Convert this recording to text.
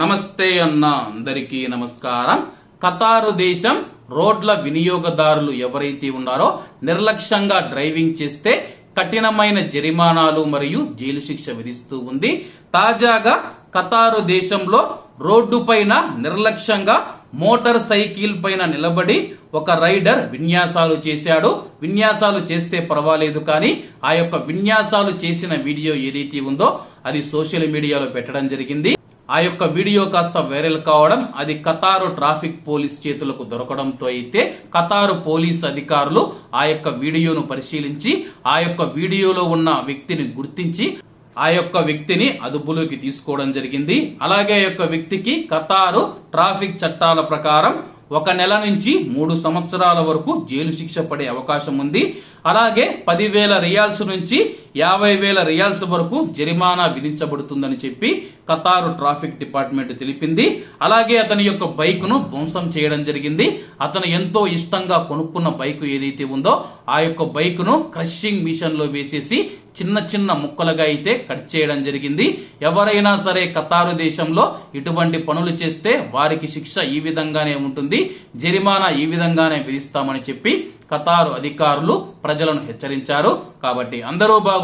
నమస్తే అన్న అందరికీ నమస్కారం. కతారు దేశం రోడ్ల వినియోగదారులు ఎవరైతే ఉన్నారో నిర్లక్ష్యంగా డ్రైవింగ్ చేస్తే కఠినమైన జరిమానాలు మరియు జైలు శిక్ష విధిస్తూ ఉంది. తాజాగా కతారు దేశంలో రోడ్డు పైన నిర్లక్ష్యంగా మోటార్ సైకిల్ పైన నిలబడి ఒక రైడర్ విన్యాసాలు చేశాడు. విన్యాసాలు చేస్తే పర్వాలేదు కానీ ఆ యొక్క విన్యాసాలు చేసిన వీడియో ఏదైతే ఉందో అది సోషల్ మీడియాలో పెట్టడం జరిగింది. ఆ యొక్క వీడియో కాస్త వైరల్ కావడం అది కతారు ట్రాఫిక్ పోలీస్ చేతులకు దొరకడంతో అయితే కతారు పోలీస్ అధికారులు ఆ యొక్క వీడియోను పరిశీలించి ఆ యొక్క వీడియోలో ఉన్న వ్యక్తిని గుర్తించి ఆ యొక్క వ్యక్తిని అదుపులోకి తీసుకోవడం జరిగింది. అలాగే ఆ యొక్క వ్యక్తికి కతారు ట్రాఫిక్ చట్టాల ప్రకారం ఒక నెల నుంచి మూడు సంవత్సరాల వరకు జైలు శిక్ష పడే అవకాశం ఉంది. అలాగే పదివేల రియాల్స్ నుంచి యాభై వేల రియాల్స్ వరకు జరిమానా విధించబడుతుందని చెప్పి కతారు ట్రాఫిక్ డిపార్ట్మెంట్ తెలిపింది. అలాగే అతని యొక్క బైక్ను ధ్వంసం చేయడం జరిగింది. అతను ఎంతో ఇష్టంగా కొనుక్కున్న బైక్ ఏదైతే ఉందో ఆ యొక్క బైక్ను క్రషింగ్ మిషన్లో వేసేసి చిన్న చిన్న ముక్కలుగా అయితే కట్ చేయడం జరిగింది. ఎవరైనా సరే కతారు దేశంలో ఇటువంటి పనులు చేస్తే వారికి శిక్ష ఈ విధంగానే ఉంటుంది. జరిమానా ఈ విధంగానే విధిస్తామని చెప్పి కతారు అధికారులు ప్రజలను హెచ్చరించారు. కాబట్టి అందరూ బాగు